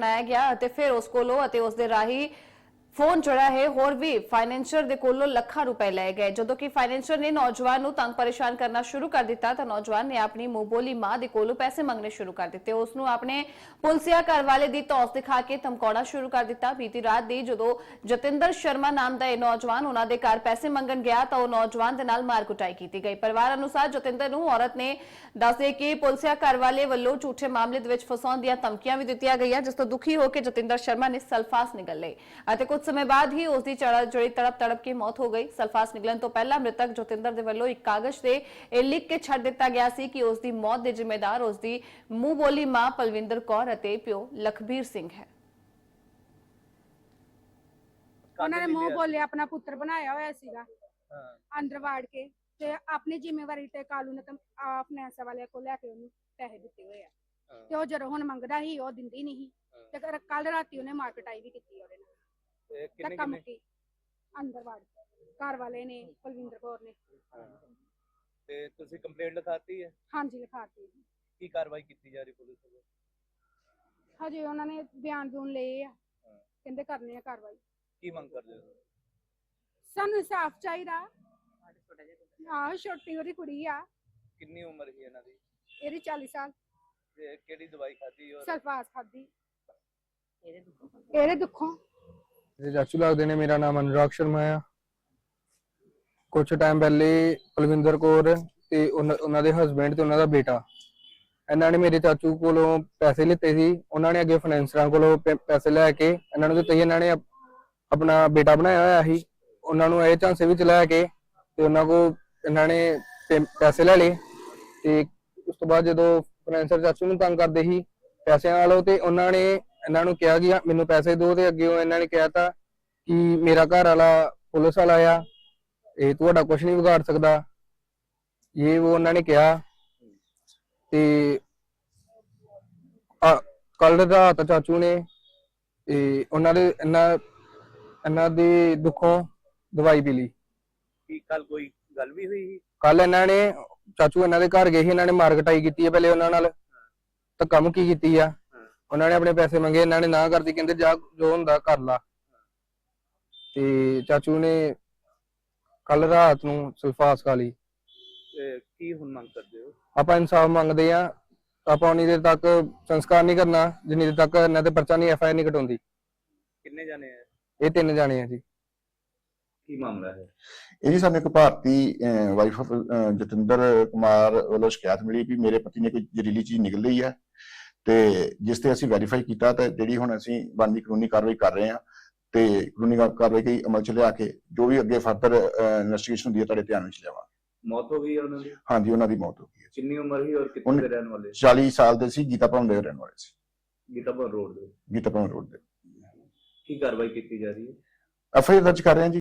ਬਣਾਇਆ ਗਿਆ ਅਤੇ ਫਿਰ ਉਸ ਕੋਲੋਂ ਅਤੇ ਉਸ ਦੇ ਰਾਹੀਂ ਫੋਨ ਜਿਹੜਾ ਹੈ, ਹੋਰ ਵੀ ਫਾਈਨੈਂਸ਼ੀਅਰ ਦੇ ਕੋਲੋਂ ਲੱਖਾਂ ਰੁਪਏ ਲਏ ਗਏ। ਜਦੋਂ ਕਿ ਫਾਈਨੈਂਸ਼ੀਅਰ ਨੇ ਨੌਜਵਾਨ ਨੂੰ ਤੰਗ ਪਰੇਸ਼ਾਨ ਕਰਨਾ ਸ਼ੁਰੂ ਕਰ ਦਿੱਤਾ, ਤਾਂ ਨੌਜਵਾਨ ਨੇ ਆਪਣੀ ਮੂੰਹਬੋਲੀ ਮਾਂ ਦੇ ਕੋਲੋਂ ਪੈਸੇ ਮੰਗਣੇ ਸ਼ੁਰੂ ਕਰ ਦਿੱਤੇ। ਉਸ ਨੂੰ ਆਪਣੇ ਪੁਲਸੀਆ ਘਰ ਵਾਲੇ ਦੀ ਤੌਸ ਦਿਖਾ ਕੇ ਧਮਕਾਉਣਾ ਸ਼ੁਰੂ ਕਰ ਦਿੱਤਾ। ਬੀਤੀ ਰਾਤ ਦੀ ਜਦੋਂ ਜਤਿੰਦਰ ਸ਼ਰਮਾ ਨਾਮ ਦਾ ਇਹ ਨੌਜਵਾਨ ਉਹਨਾਂ ਦੇ ਘਰ ਪੈਸੇ ਮੰਗਣ ਗਿਆ, ਤਾਂ ਉਹ ਨੌਜਵਾਨ ਦੇ ਨਾਲ ਮਾਰ ਕੁਟਾਈ ਕੀਤੀ ਗਈ। ਪਰਿਵਾਰ ਅਨੁਸਾਰ ਜਤਿੰਦਰ ਨੂੰ ਔਰਤ ਨੇ ਦੱਸਦੇ ਕਿ ਪੁਲਸੀਆ ਘਰ ਵਾਲੇ ਵੱਲੋਂ ਝੂਠੇ ਮਾਮਲੇ ਦੇ ਵਿੱਚ ਫਸਾਉਣ ਦੀਆਂ ਧਮਕੀਆਂ ਵੀ ਦਿੱਤੀਆਂ ਗਈਆਂ, ਜਿਸ ਤੋਂ ਦੁਖੀ ਹੋ ਕੇ ਜਤਿੰਦਰ ਸ਼ਰਮਾ ਨੇ ਸਲਫਾਸ ਨਿਗਲ ਲਈ ਅਤੇ ਕੁਝ ਸਮੇਂ ਬਾਅਦ ਹੀ ਉਸ ਦੀ ਚੜਾ ਜੜੀ ਤੜਪ ਤੜਪ ਕੇ ਮੌਤ ਹੋ ਗਈ। ਸਲਫਾਸ ਨਿਗਲਣ ਤੋਂ ਪਹਿਲਾਂ ਮ੍ਰਿਤਕ ਜਤਿੰਦਰ ਦੇ ਵੱਲੋਂ ਇੱਕ ਕਾਗਜ਼ ਤੇ ਇਹ ਲਿਖ ਕੇ ਛੱਡ ਦਿੱਤਾ ਗਿਆ ਸੀ ਕਿ ਉਸ ਦੀ ਮੌਤ ਦੇ ਜ਼ਿੰਮੇਦਾਰ ਉਸ ਦੀ ਮੂੰਹ ਬੋਲੀ ਮਾਂ ਪਲਵਿੰਦਰ ਕੌਰ ਅਤੇ ਪਿਓ ਲਖਬੀਰ ਸਿੰਘ ਹੈ। ਉਹਨਾਂ ਨੇ ਮੂੰਹ ਬੋਲੇ ਆਪਣਾ ਪੁੱਤਰ ਬਣਾਇਆ ਹੋਇਆ ਸੀਗਾ। ਹਾਂ। ਅੰਦਰ ਵਾੜ ਕੇ ਤੇ ਆਪਣੀ ਜ਼ਿੰਮੇਵਾਰੀ ਤੇ ਕਾਲੂ ਨੇ ਤਾਂ ਫਾਈਨੈਂਸ ਵਾਲਿਆਂ ਕੋਲ ਲੈ ਕੇ ਉਹਨੂੰ ਪੈਸੇ ਦਿੱਤੇ ਹੋਏ ਆ। ਤੇ ਉਹ ਜਦੋਂ ਹੁਣ ਮੰਗਦਾ ਸੀ ਉਹ ਦਿੰਦੀ ਨਹੀਂ ਤੇ ਕੱਲ ਰਾਤੀ ਉਹਨੇ ਮਾਰਕਟਾਈ ਵੀ ਕੀਤੀ ਉਹਦੇ ਨਾਲ। ਕਿੰਨੇ ਧੱਕਾ ਕਿੰਨੇ ਮੁੱਕੀ ਅੰਦਰ ਵਾੜ ਕੇ। ਘਰ ਵਾਲੇ ਨੇ ਕੁਲਵਿੰਦਰ ਕੌਰ ਨੇ। ਹਾਂ। ਤੇ ਤੁਸੀਂ ਕੰਪਲੇਂਟ ਲਿਖਾਤੀ ਹੈ? ਹਾਂਜੀ ਲਿਖਾਤੀ ਕੀ ਕਾਰਵਾਈ ਕੀਤੀ ਜਾ ਰਹੀ ਪੁਲਿਸ ਵੱਲੋਂ? ਹਜੇ ਉਹਨਾਂ ਨੇ ਬਿਆਨ ਬਿਊਨ ਲਏ ਆ। ਕਹਿੰਦੇ ਕਰਨੇ ਆ ਕਾਰਵਾਈ। ਕੀ ਮੰਗ ਕਰਦੇ ਹੋ? ਸਾਨੂੰ ਇਨਸਾਫ ਚਾਹੀਦਾ। ਆਹ ਛੋਟੀ ਉਹਦੀ ਕੁੜੀ ਆ। ਕਿੰਨੀ ਉਮਰ ਸੀ ਇਹਨਾਂ ਦੀ? ਇਹਦੀ 40 ਸਾਲ। ਤੇ ਕਿਹੜੀ ਦਵਾਈ ਖਾਧੀ ਔਰ ਸਲਫਾਸ ਖਾਦੀ ਇਹਦੇ ਦੁੱਖੋਂ। ਜੀ ਚਾਚੂ ਲੱਗਦੇ ਨੇ, ਮੇਰਾ ਨਾਮ ਅਨੁਰਾਗ ਸ਼ਰਮਾ ਆ। ਕੁਝ ਟਾਈਮ ਪਹਿਲੇ ਪਲਵਿੰਦਰ ਕੌਰ ਤੇ ਉਹਨਾਂ ਦੇ ਹਸਬੰਡ ਤੇ ਉਹਨਾਂ ਦਾ ਬੇਟਾ। ਇਹਨਾਂ ਨੇ ਮੇਰੇ ਚਾਚੂ ਕੋਲੋਂ ਪੈਸੇ ਲਿੱਤੇ ਸੀ। ਉਹਨਾਂ ਨੇ ਅੱਗੇ ਫਾਈਨੈਂਸਰਾਂ ਕੋਲੋਂ ਪੈਸੇ ਲੈ ਕੇ ਇਹਨਾਂ ਨੂੰ ਦਿੱਤੇ ਸੀ। ਇਹਨਾਂ ਨੇ ਆਪਣਾ ਬੇਟਾ ਬਣਾਇਆ ਹੋਇਆ ਸੀ। ਉਹਨਾਂ ਨੂੰ ਇਹ ਝਾਂਸੇ ਵਿੱਚ ਲੈ ਕੇ ਤੇ ਉਹਨਾਂ ਕੋ ਇਹਨਾਂ ਨੇ ਪੈਸੇ ਲੈ ਲਏ ਤੇ ਉਸ ਤੋਂ ਬਾਅਦ ਜਦੋਂ ਫਾਈਨੈਂਸਰ ਚਾਚੂ ਨੂੰ ਤੰਗ ਕਰਦੇ ਸੀ ਪੈਸਿਆਂ ਨਾਲੋਂ ਤੇ ਉਹਨਾਂ ਨੇ ਇਹਨਾਂ ਨੂੰ ਕਿਹਾ ਕਿ ਮੈਨੂੰ ਪੈਸੇ ਦਿਓ ਤੇ ਅੱਗੇ ਉਹ ਇਹਨਾਂ ਨੇ ਕਿਹਾ ਤਾ ਕਿ ਮੇਰਾ ਘਰ ਵਾਲਾ ਪੁਲਿਸ ਵਾਲਾ ਆ ਇਹ ਤੁਹਾਡਾ ਕੁਝ ਨਹੀਂ ਵਿਗਾੜ ਸਕਦਾ। ਇਹ ਉਹ ਉਹਨਾਂ ਨੇ ਕਿਹਾ ਤੇ ਕੱਲ ਰਾਤ ਚਾਚੂ ਨੇ ਤੇ ਉਹਨਾਂ ਦੇ ਇਹਨਾਂ ਇਹਨਾਂ ਦੇ ਦੁੱਖੋਂ ਦਵਾਈ ਪੀ ਲਈ। ਕੀ ਕੱਲ ਕੋਈ ਗੱਲ ਵੀ ਹੋਈ ਸੀ? ਕੱਲ ਇਹਨਾਂ ਨੇ ਚਾਚੂ ਇਹਨਾਂ ਦੇ ਘਰ ਗਏ ਸੀ ਇਹਨਾਂ ਨੇ ਮਾਰਕਟਾਈ ਕੀਤੀ ਹੈ ਪਹਿਲੇ ਉਹਨਾਂ ਨਾਲ ਤਾਂ ਕੰਮ ਕੀ ਕੀਤੀ ਆ? ਉਹਨਾਂ ਨੇ ਆਪਣੇ ਪੈਸੇ ਮੰਗੇ ਇਹਨਾਂ ਨੇ ਨਾ ਕਰਦੀ ਕਹਿੰਦੇ ਜਾ ਜੋ ਹੁੰਦਾ ਕਰ ਲਾ। ਤੇ ਚਾਚੂ ਨੇ ਕੱਲ ਰਾਤ ਨੂੰ ਸਲਫਾਸ ਖਾ ਲਈ। ਤੇ ਕੀ ਹੁਣ ਮੰਗ ਕਰਦੇ ਹੋ? ਆਪਾਂ ਇਨਸਾਫ ਮੰਗਦੇ ਆ ਆਪਾਂ ਉਨੀ ਦੇਰ ਤੱਕ ਸੰਸਕਾਰ ਨਹੀਂ ਕਰਨਾ ਜਿੰਨੀ ਦੇਰ ਤੱਕ ਇਹਨਾਂ ਤੇ ਪਰਚਾ ਨਹੀਂ ਐਫ ਆਈ ਨਹੀਂ ਕਟਾਉਂਦੀ। ਕਿੰਨੇ ਜਾਣੇ ਆ? ਇਹ ਤਿੰਨ ਜਾਣੇ ਆ ਜੀ। ਕੀ ਮਾਮਲਾ ਹੈ? ਇਹ ਜੀ ਸਾਨੂੰ ਇੱਕ ਭਾਰਤੀ ਵਾਈਫ ਆਫ ਜਤਿੰਦਰ ਕੁਮਾਰ ਵੱਲੋਂ ਸ਼ਿਕਾਇਤ ਮਿਲੀ ਵੀ ਮੇਰੇ ਪਤੀ ਨੇ ਕੋਈ ਜ਼ਹਿਰੀਲੀ ਚੀਜ਼ ਨਿਕਲ ਲਈ ਹੈ। ਤੇ ਜਿਸ ਤੇ ਅਸੀਂ ਵੈਰੀਫਾਈ ਕੀਤਾ ਤੇ ਜਿਹੜੀ ਹੁਣ ਅਸੀਂ ਬਣਦੀ ਕਾਨੂੰਨੀ ਕਾਰਵਾਈ ਕਰ ਰਹੇ ਹਾਂ ਤੇ ਕਾਨੂੰਨੀ ਕਾ- ਕਾਰਵਾਈ ਦੀ ਅਮਲ ਚ ਲਿਆ ਕੇ ਜੋ ਵੀ ਅੱਗੇ ਫਰਦਰ ਇਨਵੈਸਟੀਗੇਸ਼ਨ ਹੁੰਦੀ ਹੈ ਤੁਹਾਡੇ ਧਿਆਨ ਵਿੱਚ ਲਿਆਵਾਂ ਮੌਤ ਹੋ ਗਈ ਉਹਨਾਂ ਦੀ? ਹਾਂਜੀ ਉਹਨਾਂ ਦੀ ਮੌਤ ਹੋ ਗਈ ਹੈ। ਕਿੰਨੀ ਉਮਰ ਸੀ ਔਰ ਕਿੱਥੇ ਦੇ ਰਹਿਣ ਵਾਲੇ? 40 ਸਾਲ ਦੇ ਸੀ ਗੀਤਾ ਭਵਨ ਦੇ ਰਹਿਣ ਵਾਲੇ ਸੀ। ਗੀਤਾਪੁਰ ਰੋਡ ਦੇ? ਗੀਤਾ ਭਵਨ ਰੋਡ ਦੇ। ਕੀ ਕਾਰਵਾਈ ਕੀਤੀ ਜਾ ਰਹੀ ਹੈ? ਐਫਆਈਆਰ ਦਰਜ ਕਰ ਰਹੇ ਹਾਂ ਜੀ।